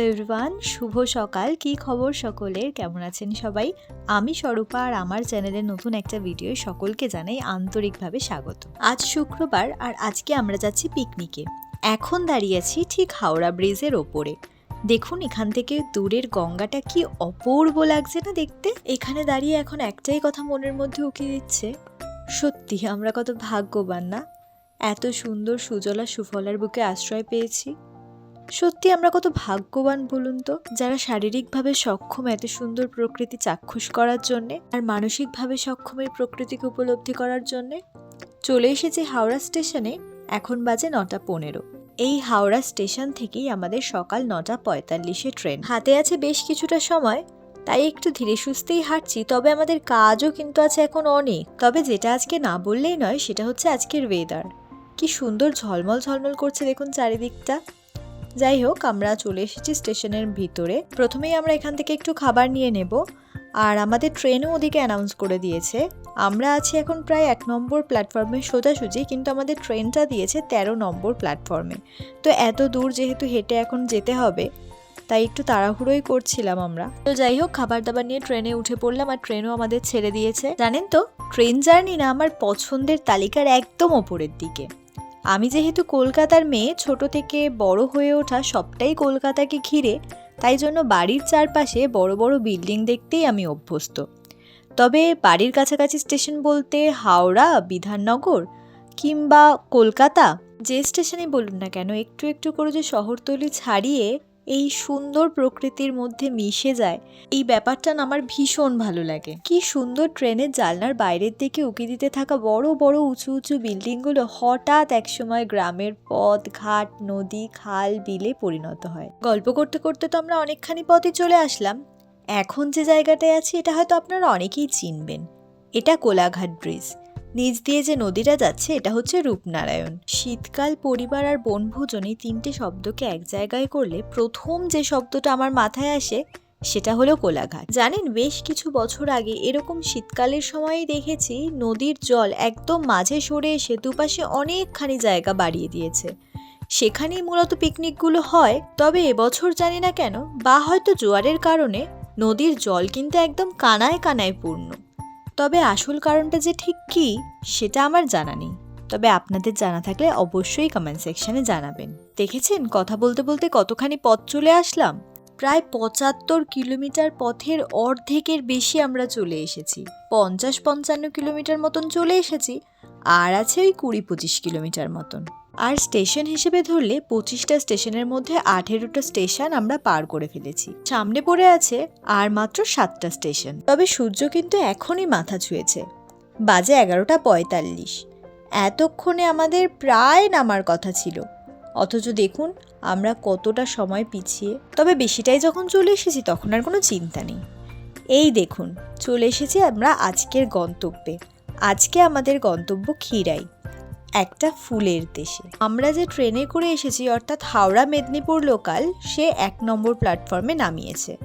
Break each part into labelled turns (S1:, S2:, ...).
S1: Hello everyone, শুভ সকাল। কি খবর সকলের? কেমন আছেন সবাই? আমি স্বরূপা আর আমার চ্যানেলের নতুন একটা ভিডিও সকলকে জানাই আন্তরিকভাবে স্বাগত। আজ শুক্রবার আর আজকে আমরা যাচ্ছি পিকনিকে। এখন দাঁড়িয়ে আছি ঠিক হাওড়া ব্রিজের ওপরে। দেখুন এখান থেকে দূরের গঙ্গাটা কি অপূর্ব লাগছে না দেখতে? এখানে দাঁড়িয়ে এখন একটাই কথা মনের মধ্যে উকি দিচ্ছে, সত্যি আমরা কত ভাগ্যবান না? এত সুন্দর সুজলা সুফলার বুকে আশ্রয় পেয়েছি। সত্যি আমরা কত ভাগ্যবান বলুন তো? যারা শারীরিকভাবে সক্ষম, এত সুন্দর প্রকৃতি চাক্ষুষ করার জন্যে আর মানসিকভাবে সক্ষম এই প্রকৃতিকে উপলব্ধি করার জন্যে চলে এসেছি হাওড়া স্টেশনে, এখন বাজে নটা পনেরো। এই হাওড়া স্টেশন থেকেই আমাদের সকাল নটা পঁয়তাল্লিশে ট্রেন। হাতে আছে বেশ কিছুটা সময়, তাই একটু ধীরে সুস্থেই হাঁটছি, তবে আমাদের কাজও কিন্তু আছে এখন অনেক। তবে যেটা আজকে না বললেই নয়, সেটা হচ্ছে আজকের ওয়েদার কি সুন্দর ঝলমল ঝলমল করছে দেখুন চারিদিকটা। যাই হোক, আমরা চলে এসেছি স্টেশনের ভিতরে। প্রথমেই আমরা এখান থেকে একটু খাবার নিয়ে নেব। আর আমাদের ট্রেনও ওদিকে অ্যানাউন্স করে দিয়েছে। আমরা আছি এখন প্রায় এক নম্বর প্ল্যাটফর্মে সোজাসুজি, কিন্তু আমাদের ট্রেনটা দিয়েছে তেরো নম্বর প্ল্যাটফর্মে তো এত দূর যেহেতু হেঁটে এখন যেতে হবে, তাই একটু তাড়াহুড়োই করছিলাম আমরা। তো যাই হোক খাবার দাবার নিয়ে ট্রেনে উঠে পড়লাম আর ট্রেনও আমাদের ছেড়ে দিয়েছে। জানেন তো, ট্রেন জার্নি না আমার পছন্দের তালিকার একদম ওপরের দিকে। আমি যেহেতু কলকাতার মেয়ে, ছোট থেকে বড় হয়ে ওঠা সবটাই কলকাতাকে ঘিরে, তাই জন্য বাড়ির চারপাশে বড় বড় বিল্ডিং দেখতেই আমি অভ্যস্ত। তবে বাড়ির কাছাকাছি স্টেশন বলতে হাওড়া, বিধাননগর কিংবা কলকাতা, যে স্টেশনে বলুন না কেন, একটু একটু করে যে শহরতলি ছাড়িয়ে এই সুন্দর প্রকৃতির মধ্যে মিশে যায়। এই ব্যাপারটা আমার ভীষণ ভালো লাগে। কি সুন্দর ট্রেনের জানলার বাইরের দিকে উকি দিতে থাকা বড় বড়, উঁচু উঁচু বিল্ডিংগুলো হঠাৎ একসময় গ্রামের পথ, ঘাট, নদী, খাল, বিলে পরিণত হয়। গল্প করতে করতে তো আমরা অনেকখানি পথে চলে আসলাম। এখন যে জায়গাটায় আছি, এটা হয়তো আপনারা অনেকেই চিনবেন। এটা কোলাঘাট ব্রিজ। নিচ দিয়ে যে নদীটা যাচ্ছে, এটা হচ্ছে রূপনারায়ণ। শীতকাল, পরিবার আর বনভোজন এই তিনটে শব্দকে এক জায়গায় করলে প্রথম যে শব্দটা আমার মাথায় আসে, সেটা হলো কোলাঘাট। জানেন, বেশ কিছু বছর আগে এরকম শীতকালের সময়ই দেখেছি, নদীর জল একদম মাঝে সরে এসে দুপাশে অনেকখানি জায়গা বাড়িয়ে দিয়েছে। সেখানেই মূলত পিকনিকগুলো হয়, তবে এবছর জানি না কেন, বা হয়তো জোয়ারের কারণে নদীর জল কিন্তু একদম কানায় কানায় পূর্ণ। তবে আসল কারণটা যে ঠিক কি, সেটা আমার জানা নেই। তবে আপনাদের জানা থাকলে অবশ্যই কমেন্ট সেকশনে জানাবেন। দেখেছেন, কথা বলতে বলতে কতখানি পথ চলে আসলাম? প্রায় পঁচাত্তর কিলোমিটার পথের অর্ধেকের বেশি আমরা চলে এসেছি। পঞ্চাশ পঞ্চান্ন কিলোমিটার মতন চলে এসেছি, আর আছে ওই কুড়ি পঁচিশ কিলোমিটার মতন। আর স্টেশন হিসেবে ধরলে পঁচিশটা স্টেশনের মধ্যে আঠেরোটা স্টেশন আমরা পার করে ফেলেছি। সামনে পড়ে আছে আর মাত্র সাতটা স্টেশন। তবে সূর্য কিন্তু এখনই মাথা ছুঁয়েছে। বাজে এগারোটা পঁয়তাল্লিশ। এতক্ষণে আমাদের প্রায় নামার কথা ছিল। অথচ দেখুন, আমরা কতটা সময় পিছিয়ে। তবে বেশিটাই যখন চলে এসেছি, তখন আর কোনো চিন্তা নেই। এই দেখুন, চলে এসেছি আমরা আজকের গন্তব্যে। আজকে আমাদের গন্তব্য ক্ষীরাই। একটা ফুলের দেশে। আমরা যে ট্রেনে করে এসেছি, অর্থাৎ হাওড়া মেদিনীপুর লোকাল সে এক নম্বর প্ল্যাটফর্মে নামিয়েছে।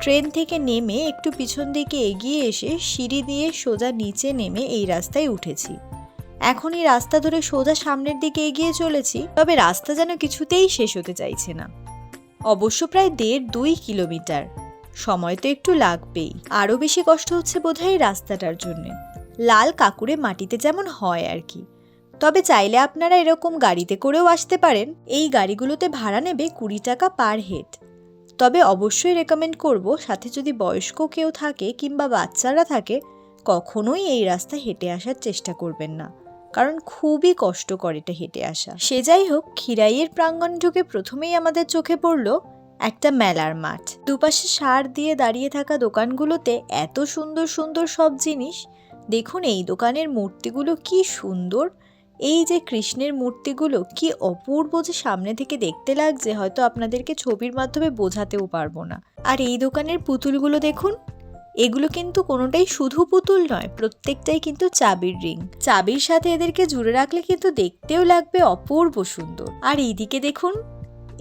S1: ট্রেন থেকে নেমে একটু পিছন দিকে এগিয়ে এসে সিঁড়ি দিয়ে সোজা নিচে নেমে এই রাস্তায় উঠেছি। এখন এই রাস্তা ধরে সোজা সামনের দিকে এগিয়ে চলেছি, তবে রাস্তা যেন কিছুতেই শেষ হতে চাইছে না। অবশ্য প্রায় দেড় দুই কিলোমিটার। সময় তো একটু লাগবেই। আরও বেশি কষ্ট হচ্ছে বোধহয় রাস্তাটার জন্যে। লাল কাকুরে মাটিতে যেমন হয় আর কি। তবে চাইলে আপনারা এরকম গাড়িতে করেও আসতে পারেন। এই গাড়িগুলোতে ভাড়া নেবে কুড়ি টাকা পার হেড। তবে অবশ্যই রেকমেন্ড করব, সাথে যদি বয়স্ক কেউ থাকে কিংবা বাচ্চারা থাকে, কখনোই এই রাস্তা হেঁটে আসার চেষ্টা করবেন না। কারণ খুবই কষ্টকর এটা হেঁটে আসা। সে যাই হোক, খিরাইয়ের প্রাঙ্গণ ঢুকে প্রথমেই আমাদের চোখে পড়ল একটা মেলার মাঠ। দুপাশে সার দিয়ে দাঁড়িয়ে থাকা দোকানগুলোতে এত সুন্দর সুন্দর সব জিনিস। দেখুন এই দোকানের মূর্তিগুলো কি সুন্দর। এই যে কৃষ্ণের মূর্তিগুলো, কি অপূর্ব যে সামনে থেকে দেখতে লাগছে, হয়তো আপনাদেরকে ছবির মাধ্যমে বোঝাতেও পারব না। আর এই দোকানের পুতুলগুলো দেখুন। এগুলো কিন্তু কোনোটাই শুধু পুতুল নয়, প্রত্যেকটাই কিন্তু চাবির রিং। চাবির সাথে এদেরকে জুড়ে রাখলে কিন্তু দেখতেও লাগবে অপূর্ব সুন্দর। আর এইদিকে দেখুন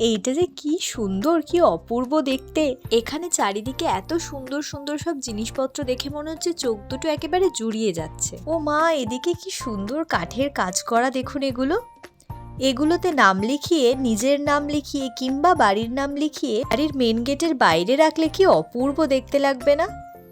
S1: এইটা যে কি সুন্দর, কি অপূর্ব দেখতে। এখানে চারিদিকে এত সুন্দর সুন্দর সব জিনিসপত্র দেখে মনে হচ্ছে চোখ দুটো একেবারে জুড়িয়ে যাচ্ছে। ও মা, এদিকে কি সুন্দর কাঠের কাজ করা দেখুন এগুলো। এগুলোতে নাম লিখিয়ে, নিজের নাম লিখিয়ে কিংবা বাড়ির নাম লিখিয়ে বাড়ির মেন গেটের বাইরে রাখলে কি অপূর্ব দেখতে লাগবে না?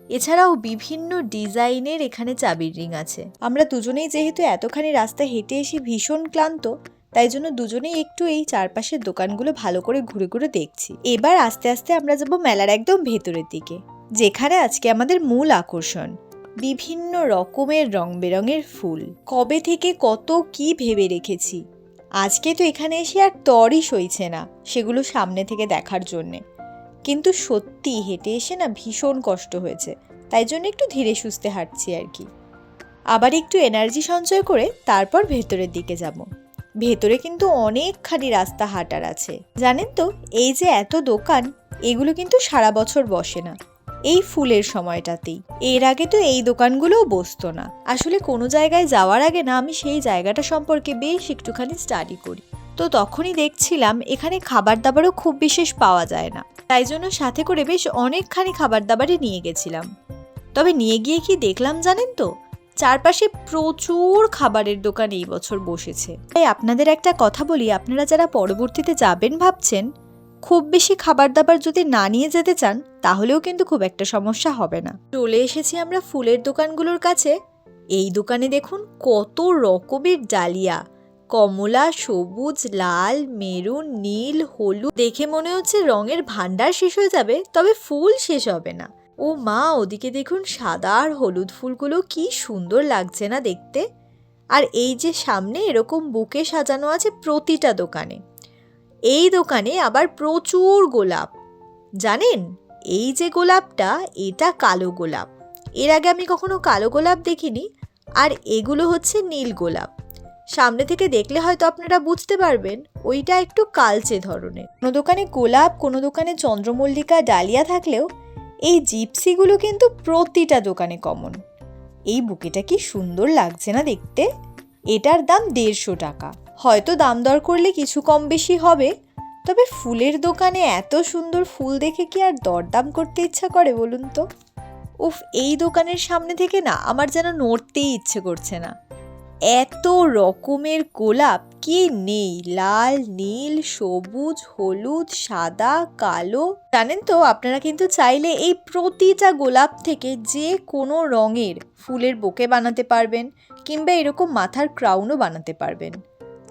S1: এছাড়াও বিভিন্ন ডিজাইনের এখানে চাবির রিং আছে। আমরা দুজনেই যেহেতু এতখানি রাস্তা হেঁটে এসে ভীষণ ক্লান্ত তাই জন্য দুজনেই একটু এই চারপাশের দোকানগুলো ভালো করে ঘুরে ঘুরে দেখছি। এবার আস্তে আস্তে আমরা যাব মেলার একদম ভেতরের দিকে, যেখানে আজকে আমাদের মূল আকর্ষণ, বিভিন্ন রকমের রং বেরঙের ফুল। কবে থেকে কত কি ভেবে রেখেছি। আজকে তো এখানে এসে আর তরই সইছে না সেগুলো সামনে থেকে দেখার জন্যে। কিন্তু সত্যি হেঁটে এসে না ভীষণ কষ্ট হয়েছে, তাই জন্য একটু ধীরে সুস্থে হাঁটছি আর কি। আবার একটু এনার্জি সঞ্চয় করে তারপর ভেতরের দিকে যাব। ভেতরে কিন্তু অনেকখানি রাস্তা হাঁটার আছে। জানেন তো, এই যে এত দোকান, এগুলো কিন্তু সারা বছর বসে না। এই ফুলের সময়টাতেই। এর আগে তো এই দোকানগুলোও বসতো না। আসলে কোনো জায়গায় যাওয়ার আগে না আমি সেই জায়গাটা সম্পর্কে বেশ একটুখানি স্টাডি করি। তো তখনই দেখছিলাম, এখানে খাবার দাবারও খুব বিশেষ পাওয়া যায় না। তাই জন্য সাথে করে বেশ অনেকখানি খাবার দাবারই নিয়ে গেছিলাম। তবে নিয়ে গিয়ে কি দেখলাম জানেন তো? চারপাশে প্রচুর খাবারের দোকান এই বছর বসেছে। তাই আপনাদের একটা কথা বলি, আপনারা যারা পরবর্তীতে যাবেন ভাবছেন, খুব বেশি খাবার দাবার যদি না নিয়ে যেতে চান, তাহলেও কিন্তু খুব একটা সমস্যা হবে না। চলে এসেছি আমরা ফুলের দোকানগুলোর কাছে। এই দোকানে দেখুন কত রকমের ডালিয়া। কমলা, সবুজ, লাল, মেরুন, নীল, হলুদ। দেখে মনে হচ্ছে রঙের ভান্ডার শেষ হয়ে যাবে, তবে ফুল শেষ হবে না। ও মা, ওদিকে দেখুন সাদা আর হলুদ ফুলগুলো কি সুন্দর লাগছে না দেখতে। আর এই যে সামনে এরকম বুকে সাজানো আছে প্রতিটা দোকানে। এই দোকানে আবার প্রচুর গোলাপ। জানেন, এই যে গোলাপটা, এটা কালো গোলাপ। এর আগে আমি কখনো কালো গোলাপ দেখিনি, আর এগুলো হচ্ছে নীল গোলাপ। সামনে থেকে দেখলে হয়তো আপনারা বুঝতে পারবেন, ওইটা একটু কালচে ধরনের। কোনো দোকানে গোলাপ, কোনো দোকানে চন্দ্রমল্লিকা, ডালিয়া থাকলেও এই জিপসিগুলো কিন্তু প্রতিটা দোকানে কমন এই বুকেটা কি সুন্দর লাগছে না দেখতে? এটার দাম দেড়শো টাকা। হয়তো দাম দর করলে কিছু কম বেশি হবে। তবে ফুলের দোকানে এত সুন্দর ফুল দেখে কি আর দরদাম করতে ইচ্ছা করে বলুন তো? উফ, এই দোকানের সামনে থেকে না আমার যেন নড়তেই ইচ্ছে করছে না। এত রকমের গোলাপ কি নেই? লাল, নীল, সবুজ, হলুদ, সাদা, কালো। জানেন তো, আপনারা কিন্তু চাইলে এই প্রতিটা গোলাপ থেকে যে কোনো রঙের ফুলের বোকে বানাতে পারবেন, কিংবা এরকম মাথার ক্রাউনও বানাতে পারবেন।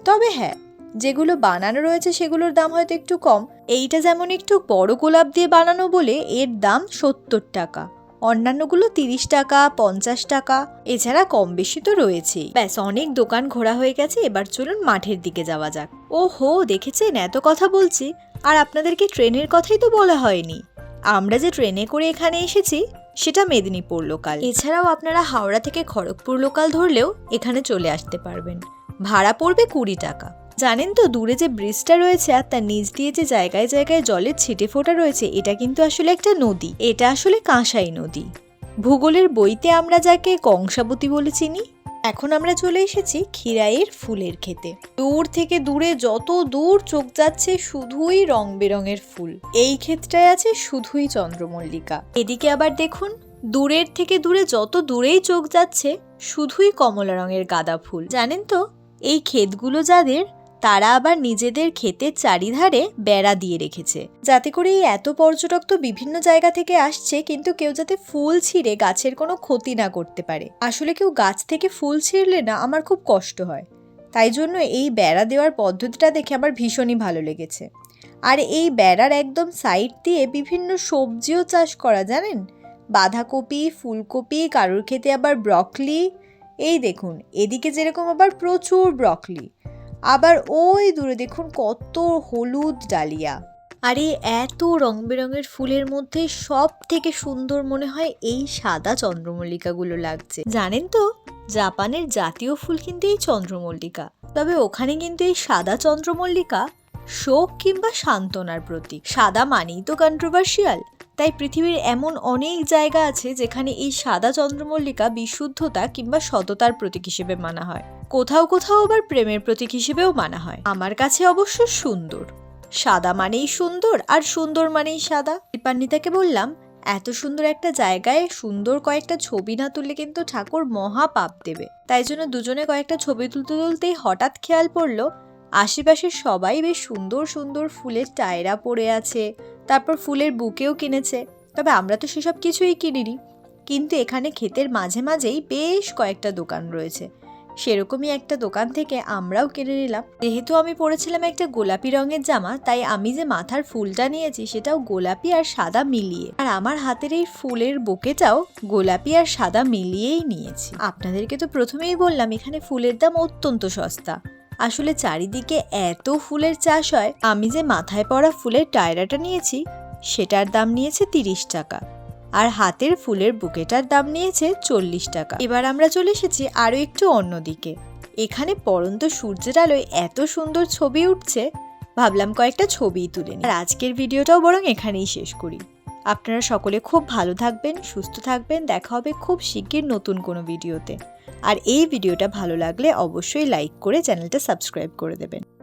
S1: তবে হ্যাঁ যেগুলো বানানো রয়েছে সেগুলোর দাম হয়তো একটু কম। এইটা যেমন একটু বড় গোলাপ দিয়ে বানানো বলে, এর দাম সত্তর টাকা। অন্যান্যগুলো তিরিশ টাকা, পঞ্চাশ টাকা, এছাড়া কম বেশি তো রয়েছেই। ব্যাস, অনেক দোকান ঘোরা হয়ে গেছে, এবার চলুন মাঠের দিকে যাওয়া যাক। ও হো দেখেছেন, এত কথা বলছি। আর আপনাদেরকে ট্রেনের কথাই তো বলা হয়নি। আমরা যে ট্রেনে করে এখানে এসেছি, সেটা মেদিনীপুর লোকাল। এছাড়াও আপনারা হাওড়া থেকে খড়গপুর লোকাল ধরলেও এখানে চলে আসতে পারবেন। ভাড়া পড়বে কুড়ি টাকা। জানেন তো, দূরে যে ব্রিজটা রয়েছে আর তার নিচ দিয়ে যে জায়গায় জায়গায় জলের ছিটে ফোটা রয়েছে, এটা কিন্তু আসলে একটা নদী। এটা আসলে কাঁসাই নদী। ভূগোলের বইতে আমরা যাকে কংসাবতী বলে চিনি, এখন আমরা চলে এসেছি খিরাইয়ের ফুলের খেতে দূর থেকে দূরে যত দূর চোখ যাচ্ছে শুধুই রং বেরঙের ফুল। এই ক্ষেত্রটায় আছে শুধুই চন্দ্রমল্লিকা। এদিকে আবার দেখুন, দূরের থেকে দূরে যত দূরেই চোখ যাচ্ছে, শুধুই কমলা রঙের গাঁদা ফুল। জানেন তো, এই ক্ষেতগুলো যাদের তারা আবার নিজেদের ক্ষেতের চারিধারে বেড়া দিয়ে রেখেছে। যাতে করে এই এত পর্যটক তো বিভিন্ন জায়গা থেকে আসছে, কিন্তু কেউ যাতে ফুল ছিঁড়ে গাছের কোনো ক্ষতি না করতে পারে। আসলে কেউ গাছ থেকে ফুল ছিঁড়লে না আমার খুব কষ্ট হয়। তাই জন্য এই বেড়া দেওয়ার পদ্ধতিটা দেখে আমার ভীষণই ভালো লেগেছে। আর এই বেড়ার একদম সাইড দিয়ে বিভিন্ন সবজিও চাষ করা, জানেন? বাঁধাকপি, ফুলকপি, কারোর খেতে আবার ব্রকলি। এই দেখুন, এদিকে যেরকম আবার প্রচুর ব্রকলি। আবার ওই দূরে দেখুন কত হলুদ ডালিয়া। আর, এত রং বেরঙের ফুলের মধ্যে সব থেকে সুন্দর মনে হয় এই সাদা চন্দ্রমল্লিকাগুলো লাগছে। জানেন তো, জাপানের জাতীয় ফুল কিন্তু এই চন্দ্রমল্লিকা। তবে ওখানে কিন্তু এই সাদা চন্দ্রমল্লিকা শোক কিংবা সান্ত্বনার প্রতীক। সাদা মানেই তো কন্ট্রোভার্সিয়াল তাই পৃথিবীর এমন অনেক জায়গা আছে যেখানে এই সাদা চন্দ্রমল্লিকা বিশুদ্ধতা কিংবা সততার প্রতীক হিসেবে মানা হয়। কোথাও কোথাও আবার প্রেমের প্রতীক হিসেবেও মানা হয়। আমার কাছে অবশ্য সুন্দর। সাদা মানেই সুন্দর আর সুন্দর মানেই সাদা। দীপান্বিতাকে বললাম, এত সুন্দর একটা জায়গায় সুন্দর কয়েকটা ছবি না তুললে কিন্তু ঠাকুর মহা পাপ দেবে। তাই জন্য দুজনে কয়েকটা ছবি তুলতে তুলতেই হঠাৎ খেয়াল পড়ল, আশেপাশের সবাই বেশ সুন্দর সুন্দর ফুলের টায়রা পড়ে আছে তারপর ফুলের বুকেও কিনেছে। তবে আমরা তো সেসব কিছুই কিনিনি। কিন্তু এখানে ক্ষেতের মাঝে মাঝেই বেশ কয়েকটা দোকান রয়েছে। সেরকমই একটা দোকান থেকে আমরাও কিনে নিলাম। যেহেতু আমি পরেছিলাম একটা গোলাপি রঙের জামা, তাই আমি যে মাথার ফুলটা নিয়েছি, সেটাও গোলাপি আর সাদা মিলিয়ে। আর আমার হাতের এই ফুলের বোকেটাও গোলাপি আর সাদা মিলিয়েই নিয়েছি। আপনাদেরকে তো প্রথমেই বললাম, এখানে ফুলের দাম অত্যন্ত সস্তা। আসলে চারিদিকে এত ফুলের চাষ হয়, আমি যে মাথায় পড়া ফুলের টায়রাটা নিয়েছি, সেটার দাম নিয়েছে তিরিশ টাকা। আর হাতের ফুলের বুকেটার দাম নিয়েছে চল্লিশ টাকা। এবার আমরা চলে এসেছি আরও একটু অন্যদিকে। এখানে পরন্ত সূর্যের আলোয় এত সুন্দর ছবি উঠছে, ভাবলাম কয়েকটা ছবিই তুলে নিই। আর আজকের ভিডিওটাও বরং এখানেই শেষ করি। আপনারা সকলে খুব ভালো থাকবেন, সুস্থ থাকবেন, দেখা হবে খুব শিগগির নতুন কোনো ভিডিওতে। আর এই ভিডিওটা ভালো লাগলে অবশ্যই লাইক করে চ্যানেলটা সাবস্ক্রাইব করে দেবেন।